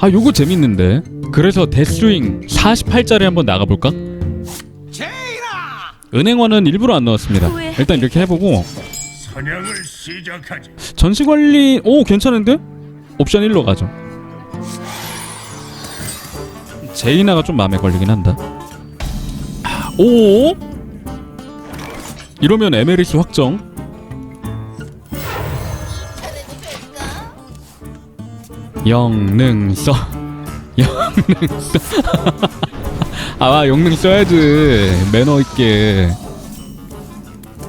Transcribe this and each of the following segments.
아 요거 재밌는데 그래서 데스윙 48짜리 한번 나가볼까? 은행원은 일부러 안 넣었습니다 왜? 일단 이렇게 해보고 사냥을 시작하지. 전시관리 오 괜찮은데? 옵션 1로 가죠 제이나가 좀 마음에 걸리긴 한다 오 이러면 에메리스 확정 영능써 영능써 아 영능 써야지 매너 있게.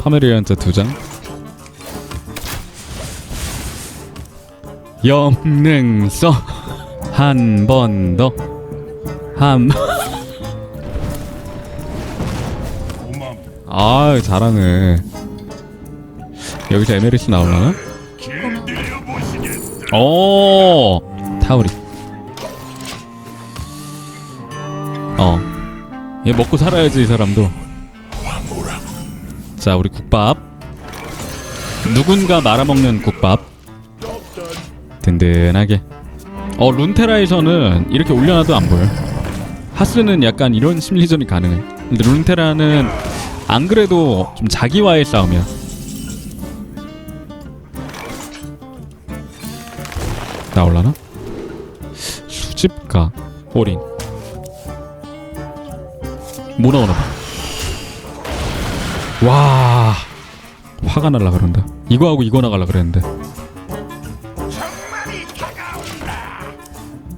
파메리안자 두장. 영능써 한 번 더. 한 고맙. 아 잘하네. 여기서 에메리스 나오려나? 오. 타우리. 어얘 먹고 살아야지 이 사람도. 자 우리 국밥. 누군가 말아먹는 국밥. 든든하게. 어 룬테라에서는 이렇게 올려놔도 안 보여. 하스는 약간 이런 심리전이 가능해. 근데 룬테라는 안 그래도 좀 자기와의 싸움이야 나올라나? 수집가 올인. 뭐 나오나 봐. 와 화가 날라 그런다. 이거 하고 이거 나갈라 그랬는데.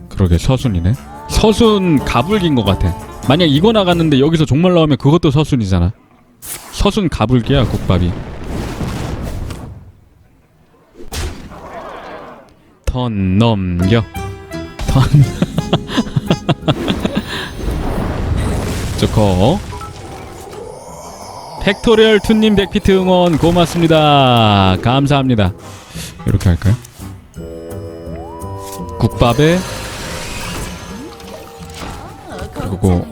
그러게 서순이네. 서순 가불기인 것 같아. 만약 이거 나갔는데 여기서 종말 나오면 그것도 서순이잖아. 서순 가불기야 국밥이 턴 넘겨. 턴. 좋고 팩토리얼 투님 백피트 응원 고맙습니다. 감사합니다. 이렇게 할까요? 국밥에 그리고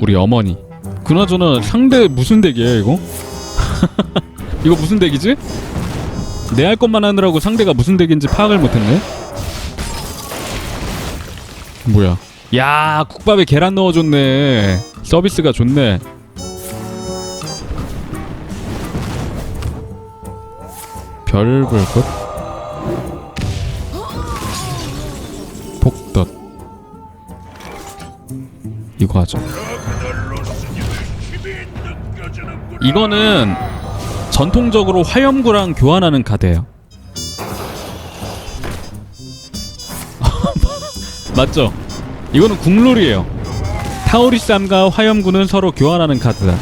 우리 어머니. 그나저나 상대 무슨 덱이에요 이거? 이거 무슨 덱이지? 내 할 것만 하느라고 상대가 무슨 덱인지 파악을 못했네 뭐야? 야 국밥에 계란 넣어줬네. 서비스가 좋네. 별볼 것 폭덧. 이거 느껴지는구나. 이거는 전통적으로 화염구랑 교환하는 카드예요. 맞죠? 이거는 국룰이에요. 타오리쌈과 화염구는 서로 교환하는 카드다.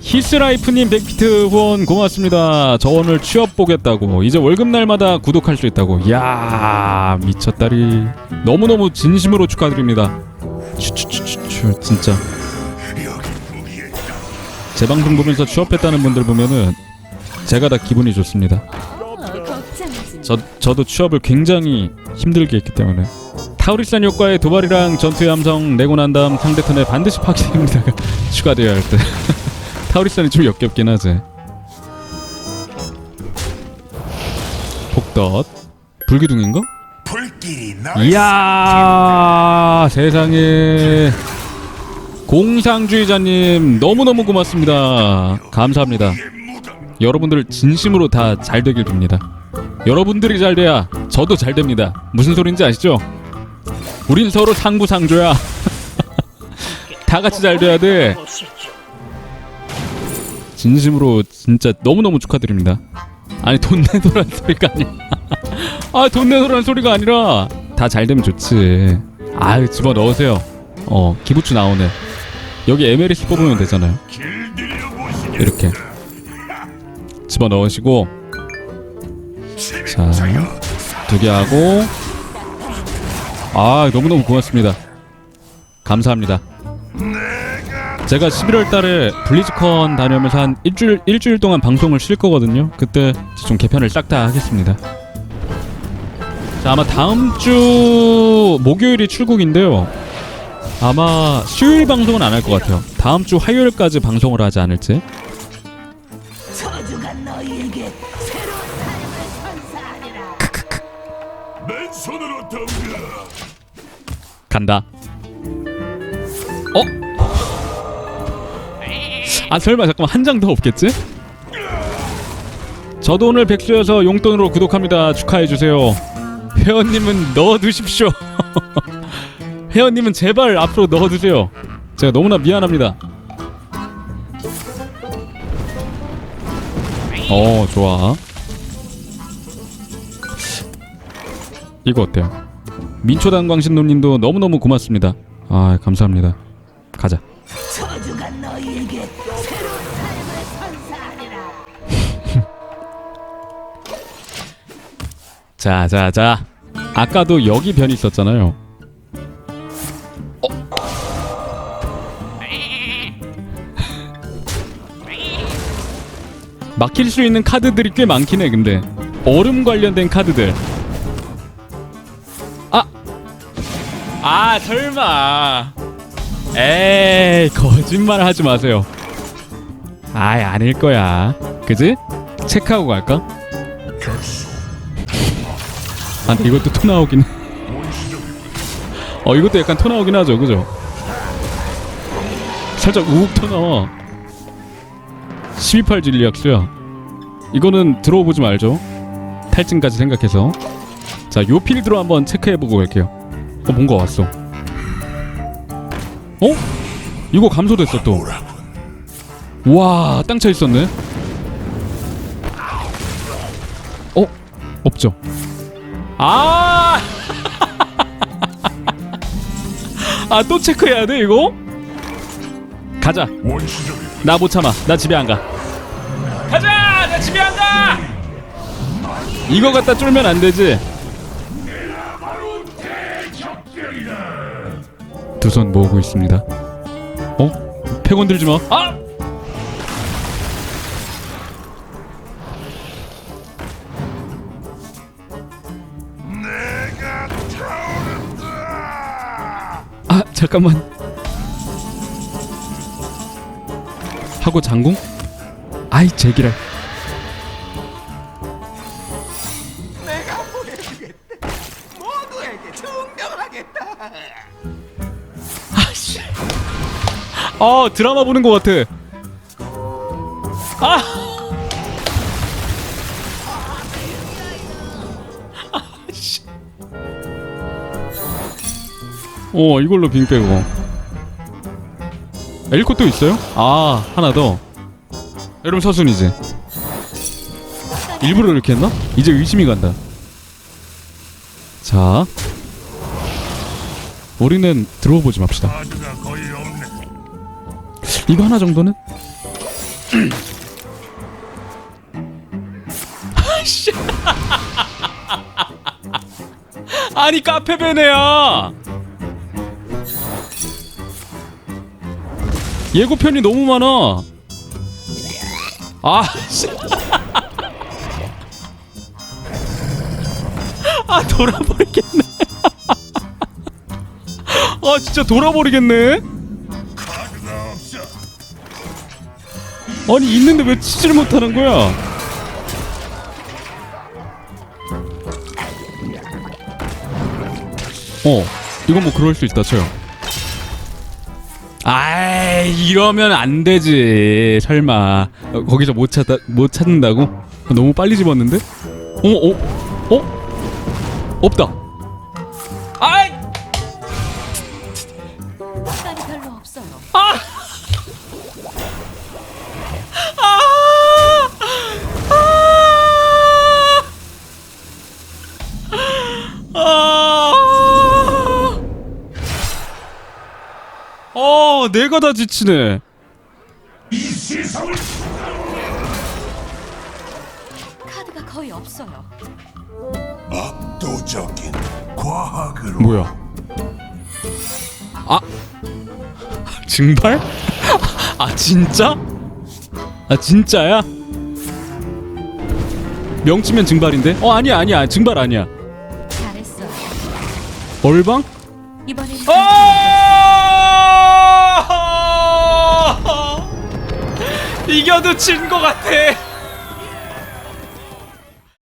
히스라이프님 백피트 후원 고맙습니다. 저 오늘 취업 보겠다고 이제 월급 날마다 구독할 수 있다고. 야 미쳤다리. 너무너무 진심으로 축하드립니다. 추추추추추 진짜. 제 방송 보면서 취업했다는 분들 보면은 제가 다 기분이 좋습니다. 걱정하지 저 저도 취업을 굉장히 힘들게 했기 때문에 타우리산 효과의 도발이랑 전투의 함성 내고 난 다음 상대 턴에 반드시 파괴됩니다가 추가되어야 할 때. 타우리산이 좀 역겹긴 하지. 폭덧 불기둥인가? 이야 세상에 공상주의자님 너무너무 고맙습니다 감사합니다 여러분들 진심으로 다 잘 되길 빕니다 여러분들이 잘 돼야 저도 잘 됩니다 무슨 소린지 아시죠? 우린 서로 상부상조야. 다 같이 잘 돼야 돼. 진심으로 진짜 너무너무 축하드립니다. 아니 돈 내놓으란 소리가 아니야 아돈 내놓으란 소리가 아니라. 다 잘 되면 좋지. 아유 집어 넣으세요. 어 기부추 나오네. 여기 에메리스 뽑으면 되잖아요. 이렇게. 집어 넣으시고. 자 두 개 하고 아 너무너무 고맙습니다 감사합니다 제가 11월 달에 블리즈컨 다녀오면서 한 일주일 일주일 동안 방송을 쉴 거거든요. 그때 좀 개편을 싹 다 하겠습니다. 자, 아마 다음 주 목요일이 출국인데요. 아마 수요일 방송은 안 할 것 같아요. 다음 주 화요일까지 방송을 하지 않을지. 맨손으로 덤벼. 간다. 어? 아 설마 잠깐만 한 장 더 없겠지? 저도 오늘 백수여서 용돈으로 구독합니다. 축하해 주세요. 회원님은 넣어두십시오. 회원님은 제발 앞으로 넣어두세요. 제가 너무나 미안합니다. 어 좋아. 이거 어때요? 민초단 광신노님도 너무너무 고맙습니다. 아 감사합니다. 가자. 저주가 너희에게 새로운 삶을 선사하리라. 자, 자, 자. 아까도 여기 변이 있었잖아요. 어? 막힐 수 있는 카드들이 꽤 많긴 해, 근데. 얼음 관련된 카드들. 아, 설마. 에이, 거짓말 하지 마세요. 아이, 아닐 거야. 그지? 체크하고 갈까? 아 이것도 토 나오긴 해. 어 이것도 약간 토 나오긴 하죠 그죠? 살짝 우욱 토 나와 12팔 진리학수야 이거는 들어보지 말죠 탈진까지 생각해서 자 요 필드로 한번 체크해보고 갈게요 어 뭔가 왔어 어? 이거 감소됐어 또와 땅차 있었네 어? 없죠 아! 아, 또 체크해야 돼, 이거? 가자. 나 못 참아. 나 집에 안 가. 가자! 나 집에 안 가! 이거 갖다 쫄면 안 되지. 두 손 모으고 있습니다. 어? 패건 들지 마. 아! 아 잠깐만 하고 장궁? 아이 제기랄 내가 보내주겠다. 모두에게 증명하겠다. 아씨 아 드라마 보는 것 같아. 아! 아씨. 어 이걸로 빙 빼고. 엘코 또 있어요? 아 하나 더. 여러분 서순이지 일부러 이렇게 했나? 이제 의심이 간다. 자 우리는 들어보지 맙시다. 이거 하나 정도는? 아씨. 아니 카페 베네야. 예고편이 너무 많아. 아, 씨. 아 돌아버리겠네. 아 진짜 돌아버리겠네. 아니 있는데 왜 치지를 못하는 거야? 어, 이건 뭐 그럴 수 있다 쳐요. 아이 이러면 안 되지. 설마 어, 거기서 못 찾다 못 찾는다고? 너무 빨리 집었는데? 어, 어, 어? 없다. 내가 다 지치네. 이 세상을 카드가 거의 없어요. 압도적인 과학으로 뭐야? 아, 증발? 아 진짜? 아 진짜야? 명치면 증발인데? 어 아니야 아니야 증발 아니야. 잘했어요. 얼방? 이번엔 아! 이겨도 진 것 같아.